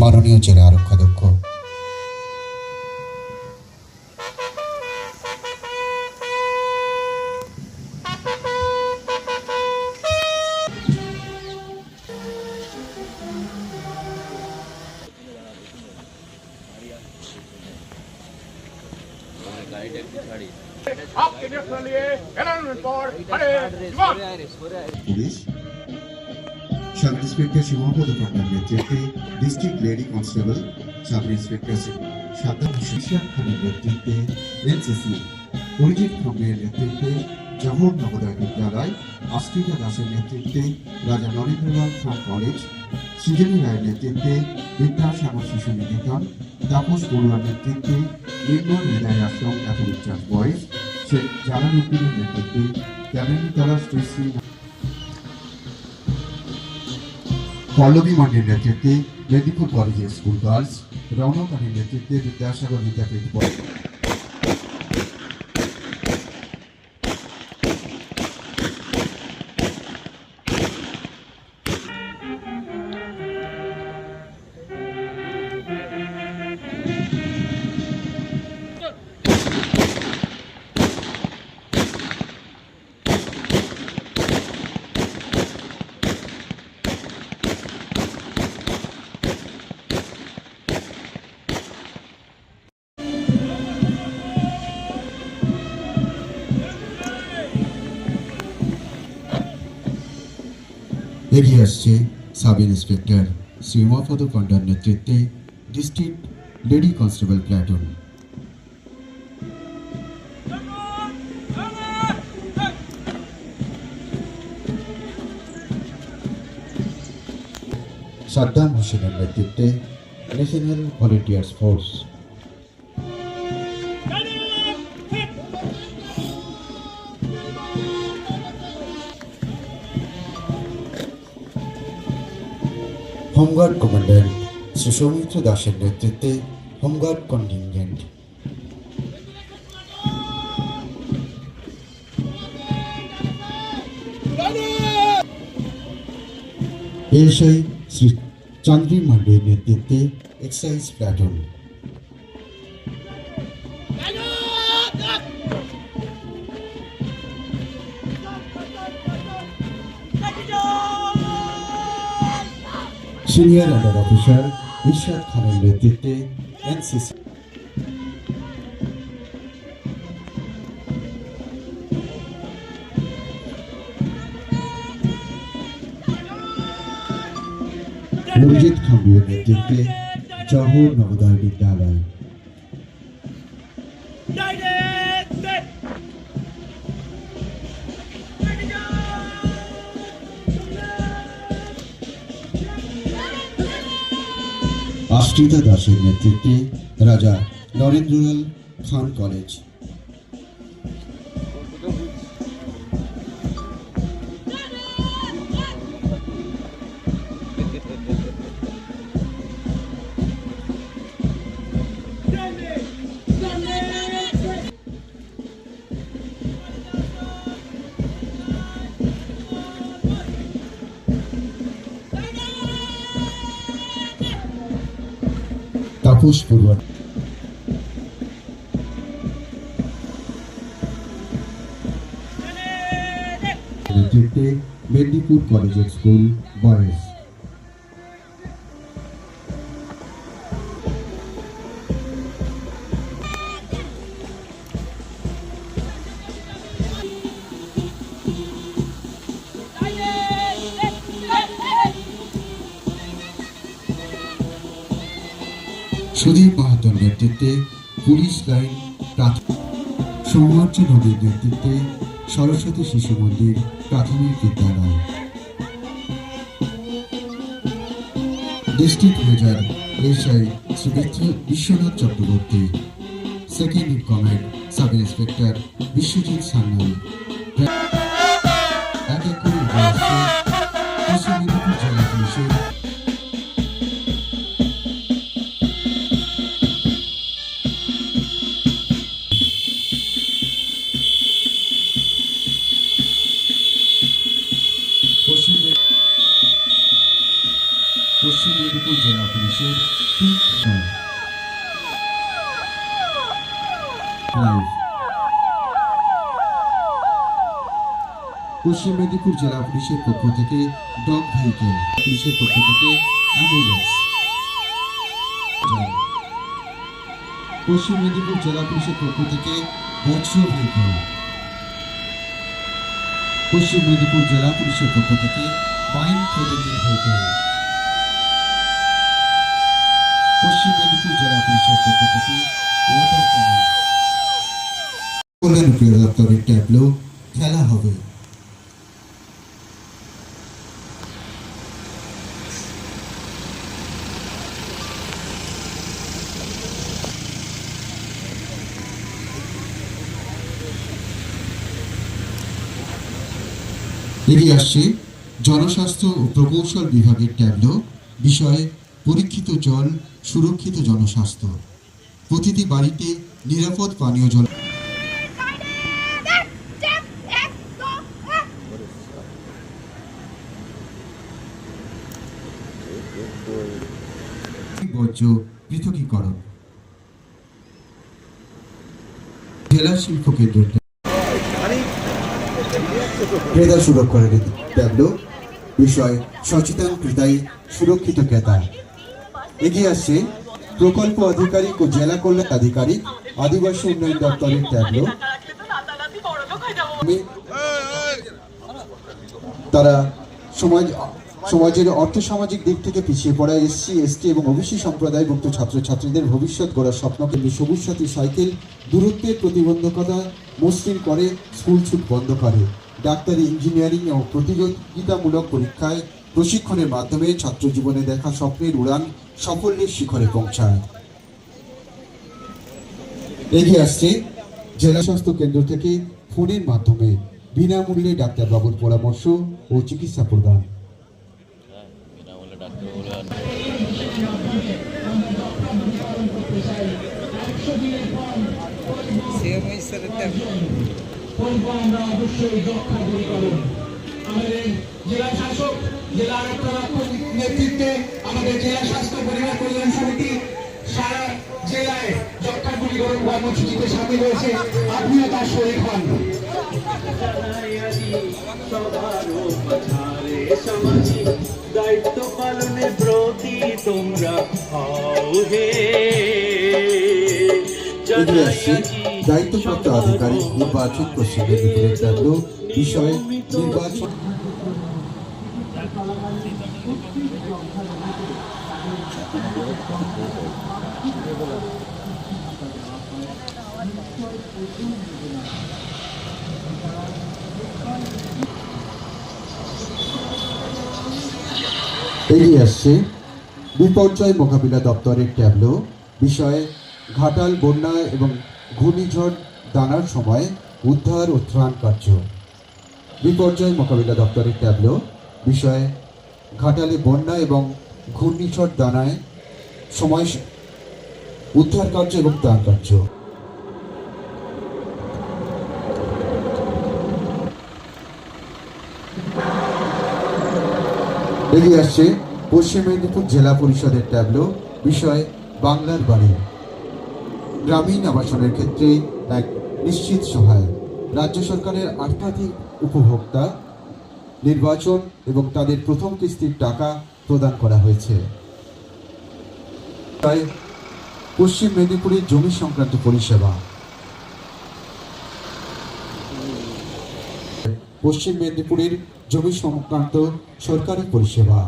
মাননীয় জেলা আরক্ষাধ্যক্ষ आपके नेत्र के लिए अनाउंसमेंट সাব ইন্সপেক্টর সীমাপদ পান্ডার নেতৃত্বে district lady constable sub inspector Saddam Hossain খানের নেতৃত্বে এনসিসি, অরিজিৎ খামের নেতৃত্বে জহর নবোদয় বিদ্যালয় আশ্রিতা দাসের নেতৃত্বে রাজা নরেন্দ্রলাল খান কলেজ, সৃজনী রায়ের নেতৃত্বে বিদ্যাসাগর শিশু নিকেতন, তাপস বড়ুয়ার নেতৃত্বে Nirmal Hriday Ashram Catholic church boys, Sheikh জালালউদ্দিনের নেতৃত্বে ক্যামেনিতলা শ্রী শ্রী পল্লবী মান্ডির নেতৃত্বে মেদিনীপুর কলেজের স্কুল গার্লস রৌনক আলীর নেতৃত্বে বিদ্যাসাগর বিদ্যাপীঠ এগিয়ে আসছে সাব ইন্সপেক্টর শ্রী কন্ডার নেতৃত্বে district lady constable platoon. Saddam হোসেনের নেতৃত্বে national volunteers force home guard commandant Shri দাসের নেতৃত্বে home guard contingent. SI Shri Chandri মান্ডির নেতৃত্বে excise platoon. Senior under officer Irshad খানের নেতৃত্বে এনসিসি অরিজিৎ খাম্বির নেতৃত্বে জহর নবোদয় বিদ্যালয় আশ্রিতা দাসের নেতৃত্বে রাজা নরেন্দ্রলাল খান কলেজ। নেতৃত্বে মেদিনীপুর কলেজের স্কুল বয়েজ সুধীর মাহাতোর নেতৃত্বে পুলিশ লাইন প্রাথমিক সৌমার্য নদীর নেতৃত্বে সরস্বতী শিশু মন্দির প্রাথমিক বিদ্যালয়। District major SI Shri Biswanath- Chakraborty, second in command sub inspector Biswajit Sanyal. এক এক পশ্চিম মেদিনীপুর জেলা পুলিশের পক্ষ থেকে ডগ ভেহিকেল, পুলিশের পক্ষ থেকে অ্যাম্বুলেন্স। পশ্চিম মেদিনীপুর জেলা পুলিশের পক্ষ থেকে বজ্র ভেহিকেল। পশ্চিম মেদিনীপুর জেলা পুলিশের পক্ষ থেকে বাইন প্রোটেক্টেড ভেহিকেল। পশ্চিম খেলা হবে। এগিয়ে আসছে জনস্বাস্থ্য ও প্রকৌশল বিভাগের ট্যাবলো বিষয়ে পরীক্ষিত জল সুরক্ষিত জনস্বাস্থ্য। প্রতিটি বাড়িতে নিরাপদ পানীয় জল বর্জ্য পৃথকীকরণ। জেলা শিল্প কেন্দ্রের ক্রেতা সুরক্ষার বিষয় সচেতন, ক্রেতাই সুরক্ষিত ক্রেতা। এগিয়ে আসছে প্রকল্প আধিকারিক ও জেলা কল্যাণ আধিকারিক, আদিবাসী উন্নয়ন দপ্তরের ট্যাবলো। তারা সমাজ সমাজের অর্থ সামাজিক দিক থেকে পিছিয়ে পড়া এসসি, এসটি এবং ওবিসি সম্প্রদায়ভুক্ত ছাত্রছাত্রীদের ভবিষ্যৎ গড়ার স্বপ্নকে সবুজ সাথী সাইকেল, দূরত্বের প্রতিবন্ধকতা মসৃণ করে স্কুল ছুট বন্ধ করে। ডাক্তারি, ইঞ্জিনিয়ারিং ও প্রতিযোগিতামূলক পরীক্ষায় প্রশিক্ষণের মাধ্যমে ছাত্র জীবনে দেখা স্বপ্নের উড়ান সাফল্যের শিখরে পৌঁছায়। এগিয়ে আসছে জেলা স্বাস্থ্য কেন্দ্র থেকে ফোনের মাধ্যমে। বিনামূল্যে ডাক্তারবাবুর পরামর্শ ও চিকিৎসা প্রদান। জেলা শাসক নেতৃত্বে আমাদের জেলা স্বাস্থ্য পরিবার কল্যাণ সমিতি সারা জেলায় দূরীকরণ কর্মসূচিতে সামিল হয়েছে। আপনিও তার শরীর হন। দায়িত্ব পালনের প্রতি তোমরা হে এগিয়ে আসছে দায়িত্বপ্রাপ্ত আধিকারিক নির্বাচন পশ্চিম বিষয়ে নির্বাচন এগিয়ে আসছে বিপর্যয় মোকাবিলা দপ্তরের ট্যাবলো। বিষয়ে ঘাটাল, বন্যা এবং ঘূর্ণিঝড় দানার সময় উদ্ধার ও ত্রাণ কার্য। বিপর্যয় মোকাবিলা দপ্তরের ট্যাবলো। বিষয়ে ঘাটালে বন্যা এবং ঘূর্ণিঝড় দানায় সময় উদ্ধার কার্য এবং ত্রাণ কার্য। এগিয়ে আসছে পশ্চিম মেদিনীপুর জেলা পরিষদের ট্যাবলো বিষয় বাংলার বাড়ি। গ্রামীণ আবাসনের ক্ষেত্রে এক নিশ্চিত সহায়। রাজ্য সরকারের আর্থাধিক উপভোক্তা, নির্বাচন এবং তাদের প্রথম কিস্তির টাকা প্রদান করা হয়েছে। তাই পশ্চিম মেদিনীপুরের জমি সংক্রান্ত পরিষেবা পশ্চিম মেদিনীপুরের জমি সংক্রান্ত সরকারি পরিষেবা।